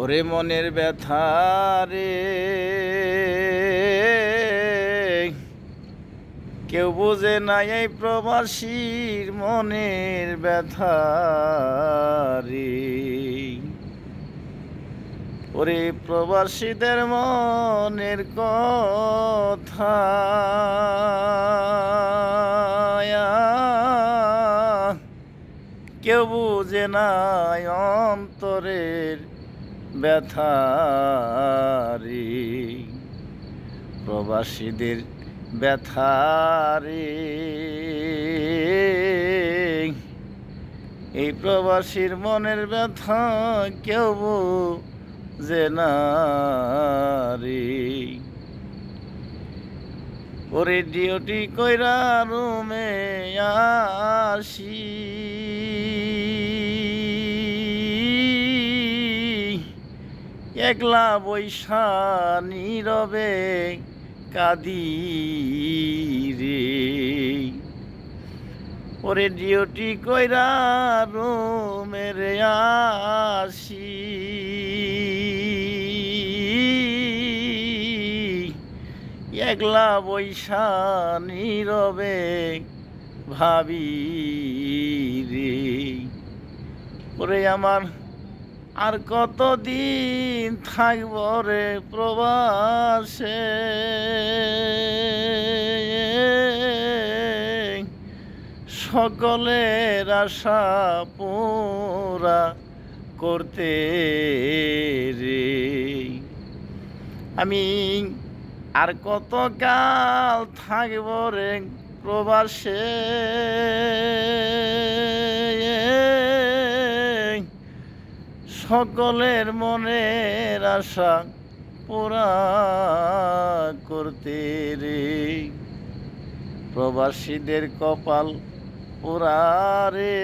ওরে মনের ব্যথা রে। কেউ বোঝে না এই প্রবাসীর মনের ব্যথা রে। ওরে প্রবাসীদের মনের কথা। কেউ বুঝে না অন্তরের ব্যথা রে প্রবাসীদের ব্যথা রে এই প্রবাসীর মনের ব্যথা কেউ বুঝে না রে ওরে ডিওটি কইরা রুমে আসি। একলা বৈশা নীরবে কাদি রে। ওরে ডিওটি কইরা রুমের আসি। একলা বৈশা নীরবে ভাবি রে। ওরে আমার আর কতদিন থাকব রে প্রবাসে? সকলের আশা পুরা করতে রে। আমি আর কত কাল থাকব রে প্রবাসে? সকলের মনের আশা পুরা করতে রে। প্রবাসীদের কপাল পুরা রে।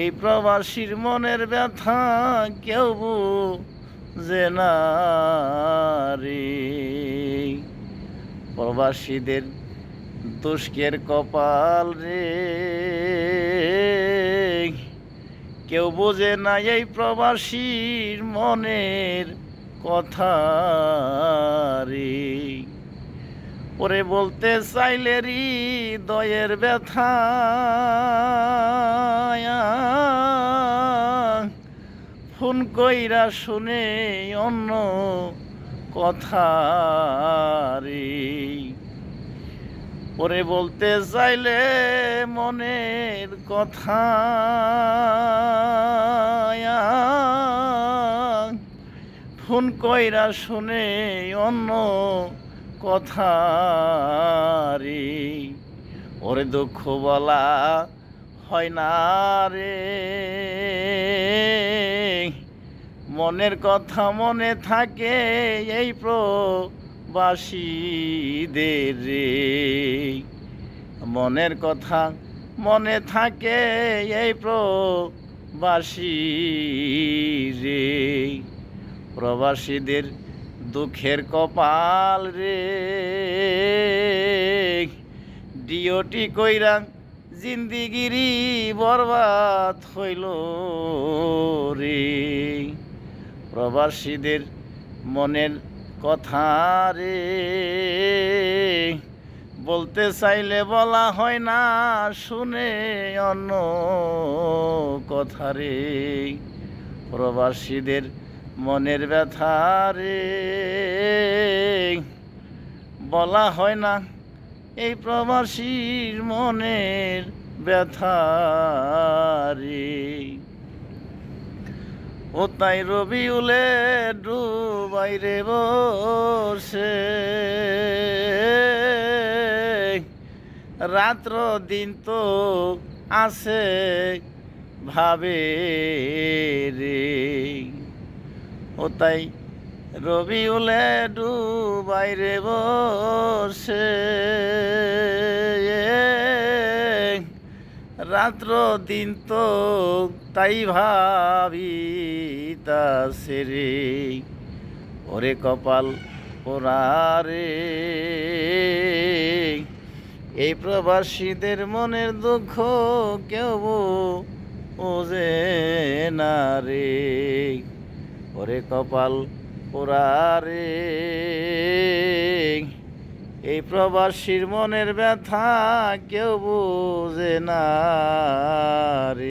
এই প্রবাসীর মনের ব্যথা কেউ বুঝে না রে। প্রবাসীদের দুষ্কের কপাল রে। কেউ বোঝে না এই প্রবাসীর মনের কথা রে। ওরে বলতে চাইলে রি দয়ের ব্যথা, ফোন কইরা শুনে অন্য কথা রে। ওরে বলতে চাইলে মনের কথা ফোন কইরা শুনে অন্য কথা রে। ওরে দুঃখ বলা হয় না রে। মনের কথা মনে থাকে এই প্রবাসীদের রে। মনের কথা মনে থাকে এই প্রবাসী রে। প্রবাসীদের দুঃখের কপাল রে। ডিওটি কইরা জিন্দিগিরি বরবাদ হইল রে। প্রবাসীদের মনের কথা রে। বলতে চাইলে বলা হয় না, শুনে অন্য কথা রে। প্রবাসীদের মনের ব্যথা রে। বলা হয় না, এই প্রবাসীর মনের ব্যথা রে। ও তাই রবিউলে ডুবাই রে বসে রাত্র দিন তো আসে ভাবে রে। ও তাই রবিউলে ডুবাই রে বসে রাত্র দিন তো তাই ভাবি তাসে রে ওরে কপাল পোড়ারে। এই প্রবাসীদের মনের দুঃখ কেউ বোঝে না রে, ওরে কপাল পোড়ারে। এই প্রবাসীর মনের ব্যথা কেউ বুঝে না রে।